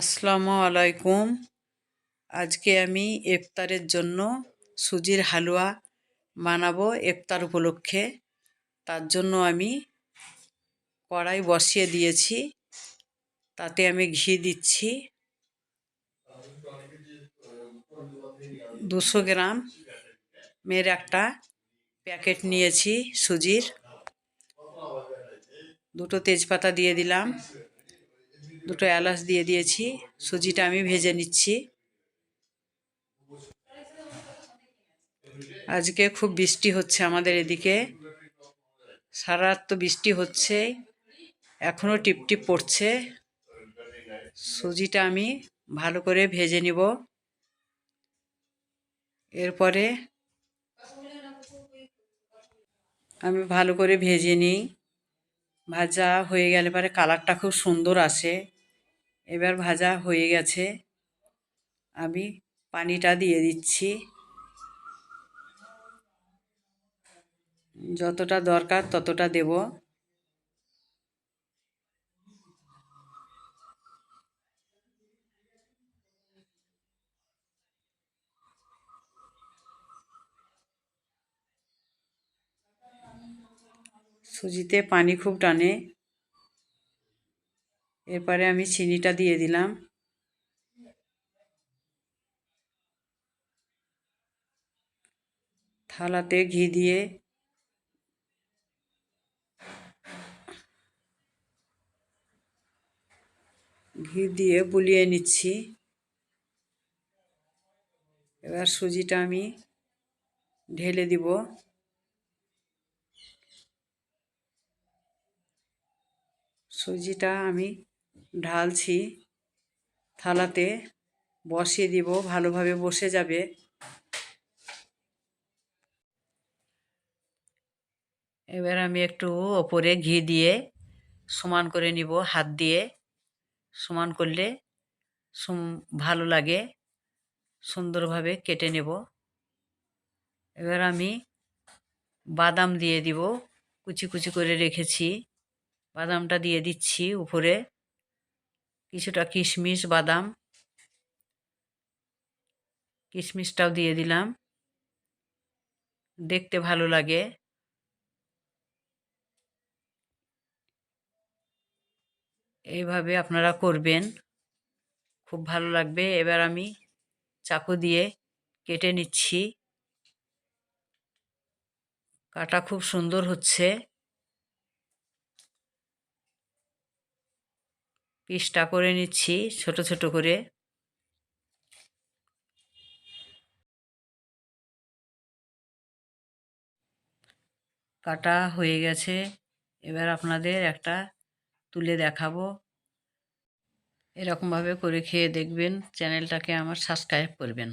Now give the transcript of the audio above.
আসসালামু আলাইকুম। আজকে আমি ইফতারের জন্য সুজির হালুয়া বানাবো ইফতার উপলক্ষে। তার জন্য আমি কড়াই বসিয়ে দিয়েছি। তাতে আমি ঘি দিচ্ছি। দুশো গ্রাম মের একটা প্যাকেট নিয়েছি সুজির। দুটো তেজপাতা দিয়ে দিলাম। দুটো এলাচ দিয়ে দিয়েছি, সুজিটা আমি ভেজে নিচ্ছি। আজকে খুব বৃষ্টি হচ্ছে আমাদের এদিকে। সারা তো বৃষ্টি হচ্ছে এখনও টিপটিপ পড়ছে। সুজিটা আমি ভালো করে ভেজে নিব। এরপরে আমি ভালো করে ভেজে নিই। ভাজা হয়ে গেলে পরে কালারটা খুব সুন্দর আসে। এবার ভাজা হয়ে গেছে। আমি পানিটা দিয়ে দিচ্ছি। যতটা দরকার ততটা দেব। সুজিতে পানি খুব টানে। এরপরে আমি চিনিটা দিয়ে দিলাম। থালাতে ঘি দিয়ে ঘি দিয়ে বুলিয়ে নিচ্ছি। এবার সুজিটা আমি ঢেলে দিব। সুজিটা আমি ঢালছি থালাতে, বসিয়ে দিব, ভালোভাবে বসে যাবে। এবার আমি একটু ওপরে ঘি দিয়ে সমান করে নিব, হাত দিয়ে। সমান করলে ভালো লাগে, সুন্দরভাবে কেটে নেব। এবার আমি বাদাম দিয়ে দিব, কুচি কুচি করে রেখেছি। বাদামটা দিয়ে দিচ্ছি উপরে। কিছুটা কিশমিশ, বাদাম। কিশমিশটাও দিয়ে দিলাম। দেখতে ভালো লাগে। এইভাবে আপনারা করবেন। খুব ভালো লাগবে। এবার আমি চাকু দিয়ে কেটে নিচ্ছি। কাটা খুব সুন্দর হচ্ছে। পিসটা করে নিচ্ছি, ছোট ছোট করে। কাটা হয়ে গেছে। এবার আপনাদের একটা তুলে দেখাবো। এরকমভাবে করে খেয়ে দেখবেন, চ্যানেলটাকে আমার সাবস্ক্রাইব করবেন।